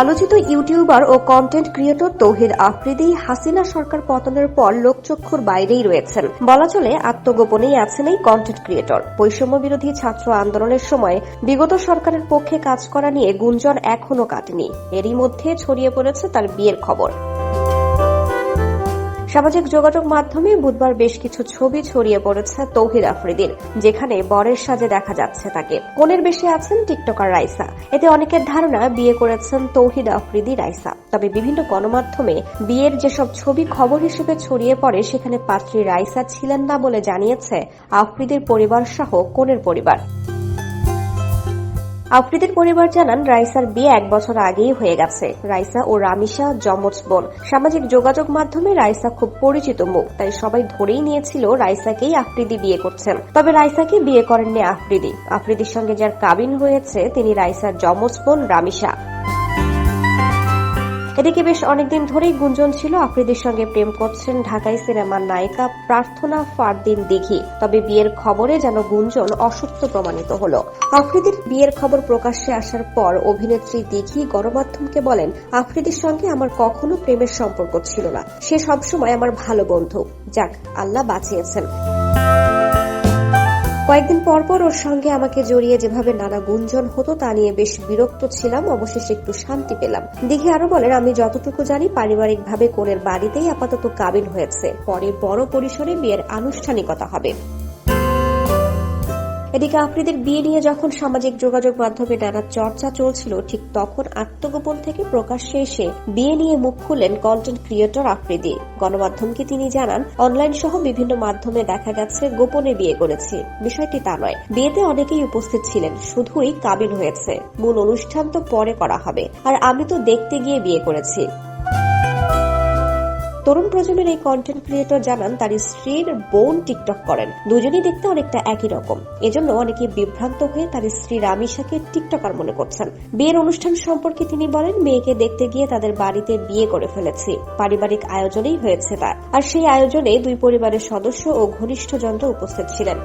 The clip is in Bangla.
আলোচিত ইউটিউবার ও কন্টেন্ট ক্রিয়েটর তৌহিদ আফ্রিদি হাসিনা সরকার পতনের পর লোকচক্ষুর বাইরেই রয়েছেন। বলা চলে, আত্মগোপনেই আছেন এই কন্টেন্ট ক্রিয়েটর বৈষম্য বিরোধী ছাত্র আন্দোলনের সময় বিগত সরকারের পক্ষে কাজ করা নিয়ে গুঞ্জন এখনও কাটেনি। এরই মধ্যে ছড়িয়ে পড়েছে তার বিয়ের খবর। সামাজিক যোগাযোগ মাধ্যমে বুধবার বেশ কিছু ছবি ছড়িয়ে পড়েছে তৌহিদ আফ্রিদির যেখানে বরের সাজে দেখা যাচ্ছে তাকে। কোনের বেশি আছেন টিকটকার রাইসা। এতে অনেকের ধারণা বিয়ে করেছেন তৌহিদ আফ্রিদি রাইসা। তবে বিভিন্ন গণমাধ্যমে বিয়ের যেসব ছবি খবর হিসেবে ছড়িয়ে পড়ে, সেখানে পাত্রী রাইসা ছিলেন না বলে জানিয়েছে আফ্রিদির পরিবার সহ কোনের পরিবার। আফ্রিদির পরিবার জানান, রাইসার বিয়ে এক বছর আগেই হয়ে গেছে। রাইসা ও রামিসা জমজ বোন। সামাজিক যোগাযোগ মাধ্যমে রাইসা খুব পরিচিত মুখ, তাই সবাই ধরেই নিয়েছিল রাইসাকেই আফ্রিদি বিয়ে করছেন। তবে রাইসাকে বিয়ে করেননি আফ্রিদি। আফ্রিদির সঙ্গে যার কাবিন হয়েছে, তিনি রাইসার জমজ বোন রামিসা এদিকে বেশ অনেকদিন ধরেই গুঞ্জন ছিল, আফ্রিদির সঙ্গে প্রেম করছেন ঢাকাই সিনেমার নায়িকা প্রার্থনা ফারদিন দিঘি। তবে বিয়ের খবরে যেন গুঞ্জন অসত্য প্রমাণিত হল। আফ্রিদির বিয়ের খবর প্রকাশ্যে আসার পর অভিনেত্রী দিঘি গণমাধ্যমকে বলেন, আফ্রিদির সঙ্গে আমার কখনো প্রেমের সম্পর্ক ছিল না। সে সবসময় আমার ভালো বন্ধু। যাক, আল্লাহ বাঁচিয়েছেন। কয়েকদিন পরপর ওর সঙ্গে আমাকে জড়িয়ে যেভাবে নানা গুঞ্জন হতো তা নিয়ে বেশ বিরক্ত ছিলাম, অবশেষে একটু শান্তি পেলাম। দিঘি আরও বলেন, আমি যতটুকু জানি, পারিবারিকভাবে কোনের বাড়িতেই আপাতত কাবিন হয়েছে। পরে বড় পরিসরে বিয়ের আনুষ্ঠানিকতা হবে। এদিকে আফ্রিদের বিয়ে নিয়ে যখন সামাজিক যোগাযোগ মাধ্যমে নানা চর্চা চলছিল, ঠিক তখন আত্মগোপন থেকে প্রকাশ্যে এসে বিয়ে নিয়ে মুখ খুললেন কন্টেন্ট ক্রিয়েটর আফ্রিদি। গণমাধ্যমকে তিনি জানান অনলাইন সহ বিভিন্ন মাধ্যমে দেখা গেছে গোপনে বিয়ে করেছি। বিষয়টি তা নয়, বিয়েতে অনেকেই উপস্থিত ছিলেন, শুধুই কাবিন হয়েছে। মূল অনুষ্ঠান তো পরে করা হবে, আর আমি তো দেখতে গিয়ে বিয়ে করেছি। তরুণ প্রজন্মের এই কন্টেন্ট ক্রিয়েটর জানান তার স্ত্রীর বোন টিকটক করেন। দুজনেই দেখতে অনেকটা একই রকম। এজন্য অনেকে বিভ্রান্ত হয়ে তার স্ত্রী রামিসাকে টিকটকার মনে করছেন। বিয়ের অনুষ্ঠান সম্পর্কে তিনি বলেন, মেয়েকে দেখতে গিয়ে তাদের বাড়িতে বিয়ে করে ফেলেছি। পারিবারিক আয়োজনেই হয়েছে তা আর সেই আয়োজনে দুই পরিবারের সদস্য ও ঘনিষ্ঠজনরা উপস্থিত ছিলেন।